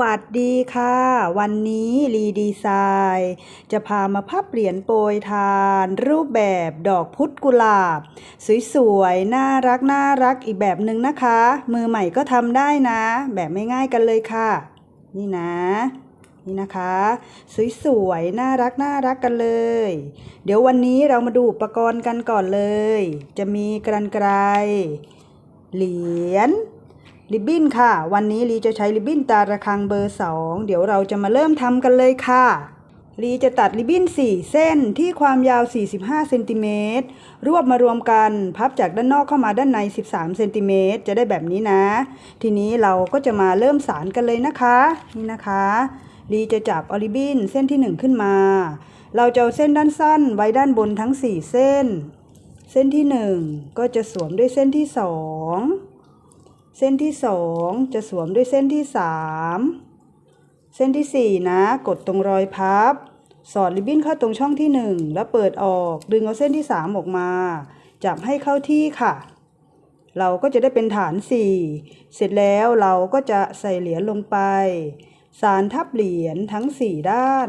วัสดีค่ะ วันนี้รีดีไซน์จะพามาพับเหรียญโปรยทาน รูปแบบดอกพุทธกุหลาบ สวยๆ น่ารักน่ารักอีกแบบหนึ่งนะคะ มือใหม่ก็ทำได้นะ แบบไม่ง่ายกันเลยค่ะ นี่นะนี่นะคะ สวยๆ น่ารักน่ารักกันเลย เดี๋ยววันนี้เรามาดูอุปกรณ์กันก่อนเลย จะมีกรรไกรเหรียญ ริบบิ้นค่ะ วันนี้ลีจะใช้ริบบิ้นตาระฆังเบอร์ 2 เดี๋ยวเราจะมาเริ่มทำกันเลยค่ะลีจะตัดริบบิ้น 4 เส้นที่ความยาว 45 เซนติเมตร รวบมารวมกัน พับจากด้านนอกเข้ามาด้านใน 13 เซนติเมตร จะได้แบบนี้นะ ทีนี้เราก็จะมาเริ่มสารกันเลยนะคะ นี่นะคะลีจะจับออริบบิ้นเส้นที่ 1 ขึ้นมา เราจะเอาเส้นด้านสั้นไว้ด้านบนทั้ง 4 เส้น เส้นที่ 1 ก็จะสวมด้วยเส้นที่ 2 เส้นที่สองจะสวมด้วยเส้นที่สามเส้นที่สี่นะ กดตรงรอยพับ สอดริบบิ้นเข้าตรงช่องที่หนึ่งแล้วเปิดออก ดึงเอาเส้นที่สามออกมา จับให้เข้าที่ค่ะ เราก็จะได้เป็นฐานสี่เสร็จแล้วเราก็จะใส่เหรียญลงไป สารทับเหรียญทั้งสี่ด้าน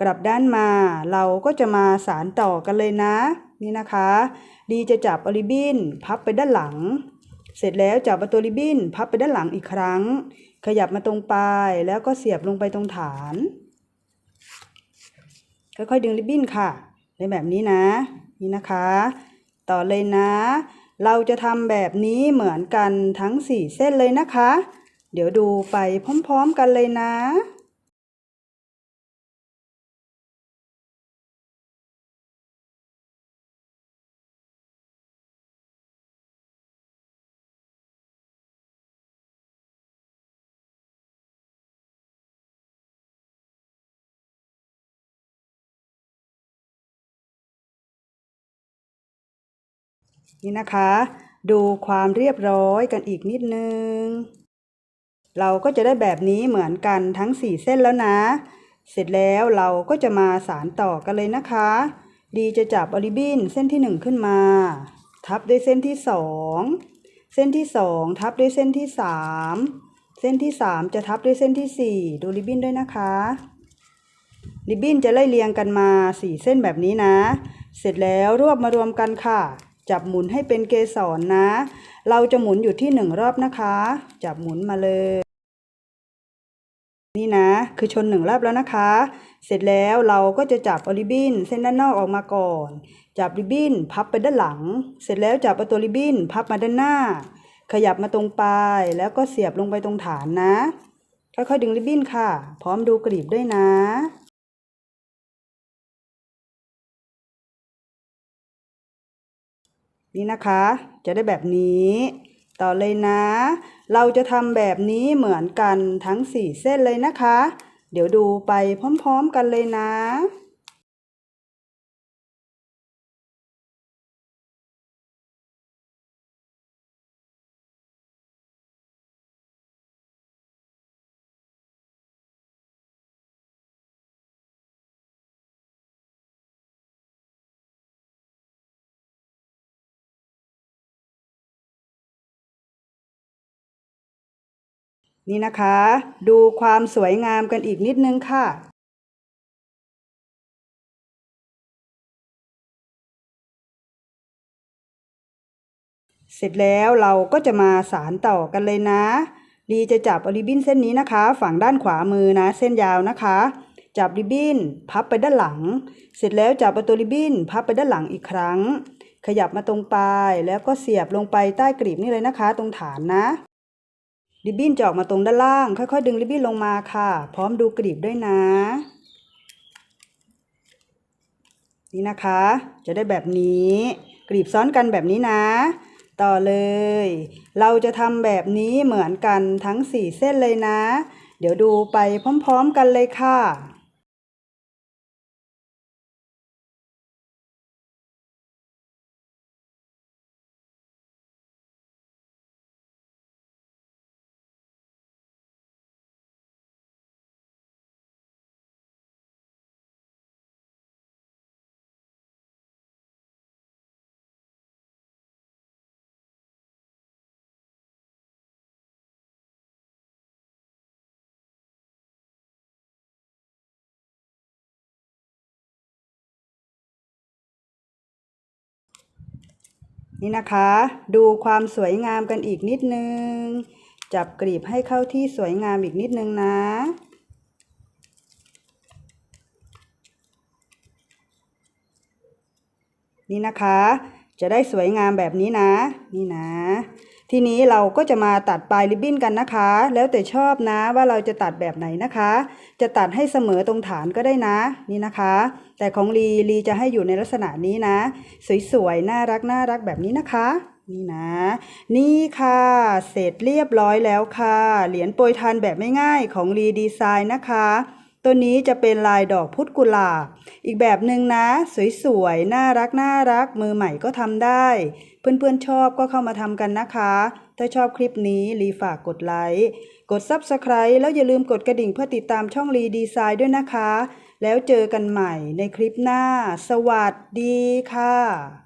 กลับด้านมาเราก็จะมาสารต่อกันเลยนะ นี่นะคะ ดีจะจับอริบบินพับไปด้านหลัง เสร็จแล้วจับประตูริบบินพับไปด้านหลังอีกครั้ง ขยับมาตรงปลายแล้วก็เสียบลงไปตรงฐาน ค่อยๆดึงริบบิ้นค่ะในแบบนี้นะ นี่นะคะ ต่อเลยนะ เราจะทำแบบนี้เหมือนกันทั้ง 4 เส้นเลยนะคะ เดี๋ยวดูไปพร้อมๆกันเลยนะ นี่นะคะ ดูความเรียบร้อยกันอีกนิดนึง เราก็จะได้แบบนี้เหมือนกันทั้ง 4 เส้นแล้วนะ เสร็จแล้วเราก็จะมาสารต่อกันเลยนะคะ ดีจะจับออริบินเส้นที่ 1 ขึ้นมา ทับด้วยเส้นที่ 2 เส้นที่ 2 ทับด้วยเส้นที่ 3 เส้นที่ 3 จะทับด้วยเส้นที่ 4 ดูริบบิ้นด้วยนะคะริบบิ้นจะไล่เรียงกันมา 4 เส้นแบบนี้นะ เสร็จแล้วรวบมารวมกันค่ะ จับหมุนให้เป็นเกสรนะ เราจะหมุนอยู่ที่หนึ่งรอบนะคะ จับหมุนมาเลย นี่นะ คือชนหนึ่งรอบแล้วนะคะ เสร็จแล้วเราก็จะจับอริบบินเส้นด้านนอกออกมาก่อน จับริบบินพับไปด้านหลัง เสร็จแล้วจับเอาตัวริบบินพับมาด้านหน้า ขยับมาตรงปลายแล้วก็เสียบลงไปตรงฐานนะ ค่อยๆดึงริบบินค่ะ พร้อมดูกรีบด้วยนะ นี่นะคะ จะได้แบบนี้ ต่อเลยนะ เราจะทำแบบนี้เหมือนกันทั้ง 4 เส้นเลยนะคะ เดี๋ยวดูไปพร้อมๆกันเลยนะ นี่นะคะ ดูความสวยงามกันอีกนิดนึงค่ะเสร็จแล้วเราก็จะมาสารต่อกันเลยนะ ดีจะจับอริบบิ้นเส้นนี้นะคะ ฝั่งด้านขวามือนะ เส้นยาวนะคะ จับริบบิ้น พับไปด้านหลัง เสร็จแล้วจับประตูริบบิ้น พับไปด้านหลังอีกครั้ง ขยับมาตรงปลายแล้วก็เสียบลงไปใต้กรีบนี่เลยนะคะ ตรงฐานนะ ริบบิ้นจะออกมาตรงด้านล่าง ค่อยๆ ดึงริบบิ้นลงมาค่ะ พร้อมดูกรีบด้วยนะ นี่นะคะ จะได้แบบนี้ กรีบซ้อนกันแบบนี้นะ ต่อเลย เราจะทำแบบนี้เหมือนกันทั้ง 4 เส้นเลยนะ เดี๋ยวดูไปพร้อม ๆ กันเลยค่ะ นี่นะคะ ดูความสวยงามกันอีกนิดนึง จับกรีบให้เข้าที่สวยงามอีกนิดนึงนะ นี่นะคะ จะได้สวยงามแบบนี้นะ นี่นะ ทีนี้เราก็จะมาตัดปลายริบบิ้นกันนะคะ แล้วแต่ชอบนะว่าเราจะตัดแบบไหนนะคะ จะตัดให้เสมอตรงฐานก็ได้นะนี่นะคะ แต่ของลีลีจะให้อยู่ในลักษณะนี้นะ สวยๆน่ารักน่ารักแบบนี้นะคะนี่นะ นี่ค่ะ เสร็จเรียบร้อยแล้วค่ะ เหรียญโปรยทานแบบไม่ง่ายของลีดีไซน์นะคะ ตัวนี้จะเป็นลายดอกพุทธกุหลาบ อีกแบบหนึ่งนะ สวยๆ น่ารักน่ารัก มือใหม่ก็ทำได้ เพื่อนๆชอบก็เข้ามาทำกันนะคะ ถ้าชอบคลิปนี้ลีฝากกดไลค์ กด Subscribe แล้วอย่าลืมกดกระดิ่งเพื่อติดตามช่องลีดีไซน์ด้วยนะคะ แล้วเจอกันใหม่ในคลิปหน้า สวัสดีค่ะ